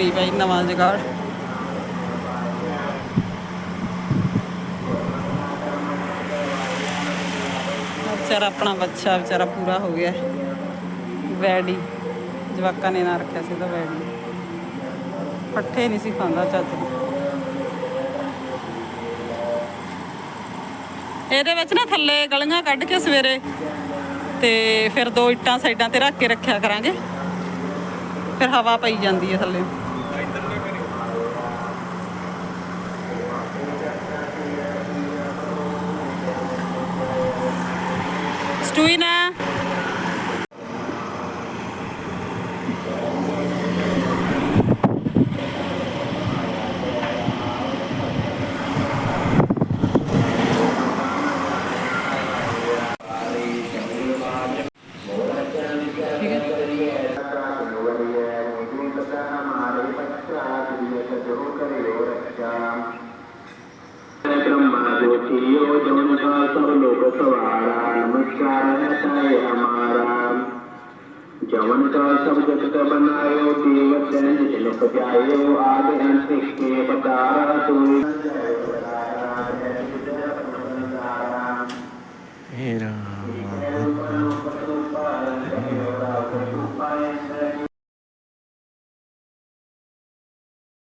ਨਹੀਂ ਭਾਈ ਨਵਾਂ ਜਗਾੜ। ਵਿਚਾਰਾ ਆਪਣਾ ਬੱਚਾ, ਵਿਚਾਰਾ ਪੂਰਾ ਹੋ ਗਿਆ। ਵੈਡੀ ਜਵਾਕਾਂ ਨੇ ਨਾਂ ਰੱਖਿਆ ਸੀ ਉਹਦਾ ਵੈਡੀ ਪੱਠੇ ਨਹੀਂ ਸੀ ਖਾਂਦਾ ਚੱਜ ਇਹਦੇ ਵਿੱਚ ਨਾ ਥੱਲੇ ਗਲੀਆਂ ਕੱਢ ਕੇ ਸਵੇਰੇ ਤੇ ਫਿਰ ਦੋ ਇੱਟਾਂ ਸਾਈਡਾਂ ਤੇ ਰੱਖ ਕੇ ਰੱਖਿਆ ਕਰਾਂਗੇ। ਫਿਰ ਹਵਾ ਪਈ ਜਾਂਦੀ ਹੈ ਥੱਲੇ। Stuina. जरूर करें तुझियो जन का सब लोक सवारा नमस्कार है ताय हमारा जवन का सब जगत बनायो देवत जन उपजायो आदि अंत के बतारा तू